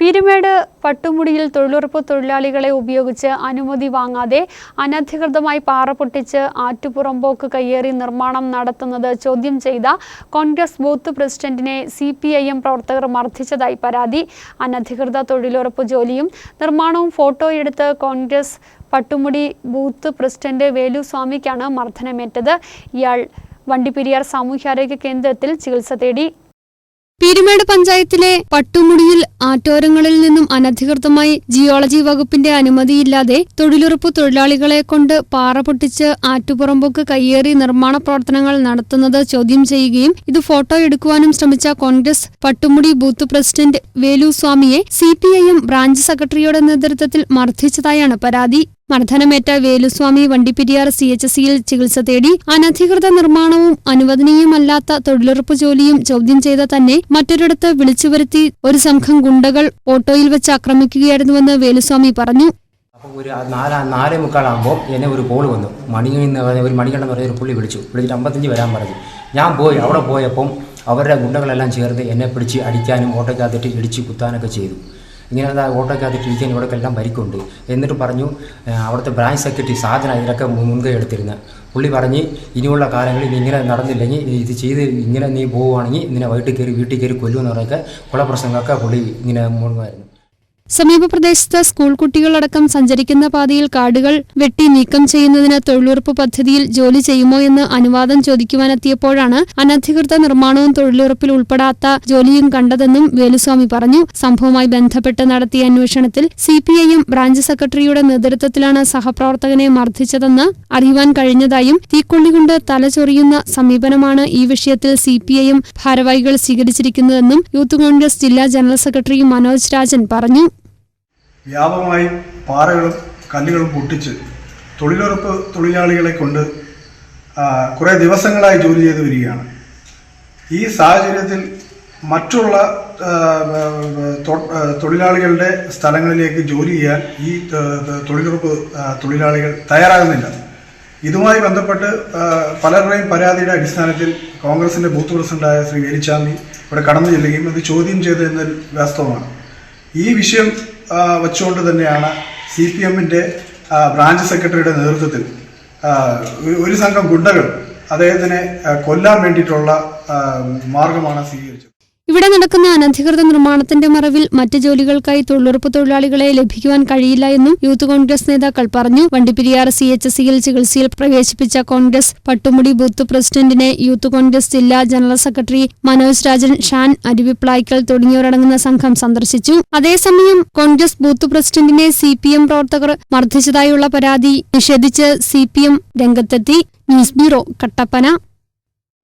പീരുമേട് പട്ടുമുടിയിൽ തൊഴിലുറപ്പ് തൊഴിലാളികളെ ഉപയോഗിച്ച് അനുമതി വാങ്ങാതെ അനധികൃതമായി പാറ പൊട്ടിച്ച് ആറ്റുപുറമ്പോക്ക് കയ്യേറി നിർമ്മാണം നടത്തുന്നത് ചോദ്യം ചെയ്ത കോൺഗ്രസ് ബൂത്ത് പ്രസിഡന്റിനെ സി പി ഐ എം പ്രവർത്തകർ മർദ്ദിച്ചതായി പരാതി. അനധികൃത തൊഴിലുറപ്പ് ജോലിയും നിർമ്മാണവും ഫോട്ടോയെടുത്ത് കോൺഗ്രസ് പട്ടുമുടി ബൂത്ത് പ്രസിഡന്റ് വേലുസ്വാമിക്കാണ് മർദ്ദനമേറ്റത്. ഇയാൾ വണ്ടിപ്പെരിയാർ സാമൂഹ്യാരോഗ്യ കേന്ദ്രത്തിൽ ചികിത്സ തേടി. പീരുമേട് പഞ്ചായത്തിലെ പട്ടുമുടിയിൽ ആറ്റോരങ്ങളിൽ നിന്നും അനധികൃതമായി ജിയോളജി വകുപ്പിന്റെ അനുമതിയില്ലാതെ തൊഴിലുറപ്പ് തൊഴിലാളികളെ കൊണ്ട് പാറ പൊട്ടിച്ച് ആറ്റുപുറമ്പൊക്ക് കയ്യേറി നിർമ്മാണ പ്രവർത്തനങ്ങൾ നടത്തുന്നത് ചോദ്യം ചെയ്യുകയും ഇത് ഫോട്ടോ എടുക്കുവാനും ശ്രമിച്ച കോൺഗ്രസ് പട്ടുമുടി ബൂത്ത് പ്രസിഡന്റ് വേലു സ്വാമിയെ സി ബ്രാഞ്ച് സെക്രട്ടറിയുടെ നേതൃത്വത്തിൽ മർദ്ദിച്ചതായാണ് പരാതി. മർദ്ദനമേറ്റ വേലുസ്വാമി വണ്ടിപ്പെരിയാർ സി എച്ച് സിയിൽ ചികിത്സ തേടി അനധികൃത നിർമ്മാണവും അനുവദനീയമല്ലാത്ത തൊഴിലുറപ്പ് ജോലിയും ചോദ്യം ചെയ്ത തന്നെ മറ്റൊരിടത്ത് വിളിച്ചുവരുത്തി ഒരു സംഘം ഗുണ്ടകൾ ഓട്ടോയിൽ വെച്ച് ആക്രമിക്കുകയായിരുന്നുവെന്ന് വേലുസ്വാമി പറഞ്ഞു. അപ്പോൾ ഒരു നാല് നാലേ മുക്കാളാകുമ്പോൾ എന്നെ ഒരു കോൾ വന്നു. മണി എന്ന് പറഞ്ഞ ഒരു മണികണ്ഠൻ പറഞ്ഞ ഒരു പുള്ളി വിളിച്ചു. വിളിച്ചിട്ട് അമ്പത്തഞ്ച് വരാൻ പറഞ്ഞു. ഞാൻ പോയി. അവിടെ പോയപ്പം അവരുടെ ഗുണ്ടകളെല്ലാം ചേർന്ന് എന്നെ പിടിച്ച് അടിക്കാനും ഓട്ടോക്കകത്തിട്ട് ഇടിച്ച് കുത്താനൊക്കെ ചെയ്തു. ഇങ്ങനെ ഓട്ടോക്കകത്ത് ഓട്ടോക്കകത്തിട്ട് ഇവിടെ ഇവിടെക്കെല്ലാം പരിക്കുണ്ട് എന്നിട്ട് പറഞ്ഞു "ആ, അവിടുത്തെ ബ്രാഞ്ച് സെക്രട്ടറി സാധന ഇതിനൊക്കെ മുൻകൈ എടുത്തിരുന്നത് പുള്ളി പറഞ്ഞ് ഇനിയുള്ള കാലങ്ങളിൽ ഇങ്ങനെ നടന്നില്ലെങ്കിൽ ഇത് ചെയ്ത് ഇങ്ങനെ നീ പോവുകയാണെങ്കിൽ ഇങ്ങനെ വൈകിട്ട് കയറി വീട്ടിൽ കയറി കൊല്ലുമെന്ന് പറഞ്ഞൊക്കെ കുളപ്രസംഗമൊക്കെ പുള്ളി ഇങ്ങനെ മുഴുവനായിരുന്നു സമീപ പ്രദേശത്ത് സ്കൂൾ കുട്ടികളടക്കം സഞ്ചരിക്കുന്ന പാതയിൽ കാടുകൾ വെട്ടി നീക്കം ചെയ്യുന്നതിന് തൊഴിലുറപ്പ് പദ്ധതിയിൽ ജോലി ചെയ്യുമോ എന്ന് അനുവാദം ചോദിക്കുവാനെത്തിയപ്പോഴാണ് അനധികൃത നിർമ്മാണവും തൊഴിലുറപ്പിൽ ഉൾപ്പെടാത്ത ജോലിയും കണ്ടതെന്നും വേലുസ്വാമി പറഞ്ഞു. സംഭവവുമായി ബന്ധപ്പെട്ട് നടത്തിയ അന്വേഷണത്തിൽ സി ബ്രാഞ്ച് സെക്രട്ടറിയുടെ നേതൃത്വത്തിലാണ് സഹപ്രവർത്തകനെ മർദ്ദിച്ചതെന്ന് അറിയുവാൻ കഴിഞ്ഞതായും തീക്കൊള്ളികൊണ്ട് തലചൊറിയുന്ന സമീപനമാണ് ഈ വിഷയത്തിൽ സി ഭാരവാഹികൾ സ്വീകരിച്ചിരിക്കുന്നതെന്നും യൂത്ത് കോൺഗ്രസ് ജില്ലാ ജനറൽ സെക്രട്ടറി മനോജ് രാജൻ പറഞ്ഞു. വ്യാപകമായി പാറകളും കല്ലുകളും പൊട്ടിച്ച് തൊഴിലുറപ്പ് തൊഴിലാളികളെ കൊണ്ട് കുറേ ദിവസങ്ങളായി ജോലി ചെയ്തു വരികയാണ്. ഈ സാഹചര്യത്തിൽ മറ്റുള്ള തൊഴിലാളികളുടെ സ്ഥലങ്ങളിലേക്ക് ജോലി ചെയ്യാൻ ഈ തൊഴിലുറപ്പ് തൊഴിലാളികൾ തയ്യാറാകുന്നില്ല. ഇതുമായി ബന്ധപ്പെട്ട് പലരുടെയും പരാതിയുടെ അടിസ്ഥാനത്തിൽ കോൺഗ്രസിന്റെ ബൂത്ത് പ്രസിഡന്റായ ശ്രീ വേലിച്ചാമി ഇവിടെ കടന്നു ചെല്ലുകയും അത് ചോദ്യം ചെയ്തതെന്നൊരു വാസ്തവമാണ്. ഈ വിഷയം വെച്ചുകൊണ്ട് തന്നെയാണ് സി പി എമ്മിന്റെ ബ്രാഞ്ച് സെക്രട്ടറിയുടെ നേതൃത്വത്തിൽ ഒരു- സംഘം ഗുണ്ടകൾ അദ്ദേഹത്തിനെ കൊല്ലാൻ വേണ്ടിയിട്ടുള്ള മാർഗമാണ് സ്വീകരിച്ചത്. ഇവിടെ നടക്കുന്ന അനധികൃത നിർമ്മാണത്തിന്റെ മറവിൽ മറ്റ് ജോലികൾക്കായി തൊഴിലുറപ്പ് തൊഴിലാളികളെ ലഭിക്കുവാൻ കഴിയില്ല എന്നും യൂത്ത് കോൺഗ്രസ് നേതാക്കൾ പറഞ്ഞു. വണ്ടിപ്പെരിയാർ സി എച്ച് സിയിൽ ചികിത്സയിൽ പ്രവേശിപ്പിച്ച കോൺഗ്രസ് പട്ടുമുടി ബൂത്ത് പ്രസിഡന്റിനെ യൂത്ത് കോൺഗ്രസ് ജില്ലാ ജനറൽ സെക്രട്ടറി മനോജ് രാജൻ ഷാൻ അരുവിപ്ലായ്ക്കൽ തുടങ്ങിയവരടങ്ങുന്ന സംഘം സന്ദർശിച്ചു. അതേസമയം കോൺഗ്രസ് ബൂത്ത് പ്രസിഡന്റിനെ സി പി എം പ്രവർത്തകർ മർദ്ദിച്ചതായുള്ള പരാതി നിഷേധിച്ച് സി പി എം രംഗത്തെത്തി. News bureau Kattappana.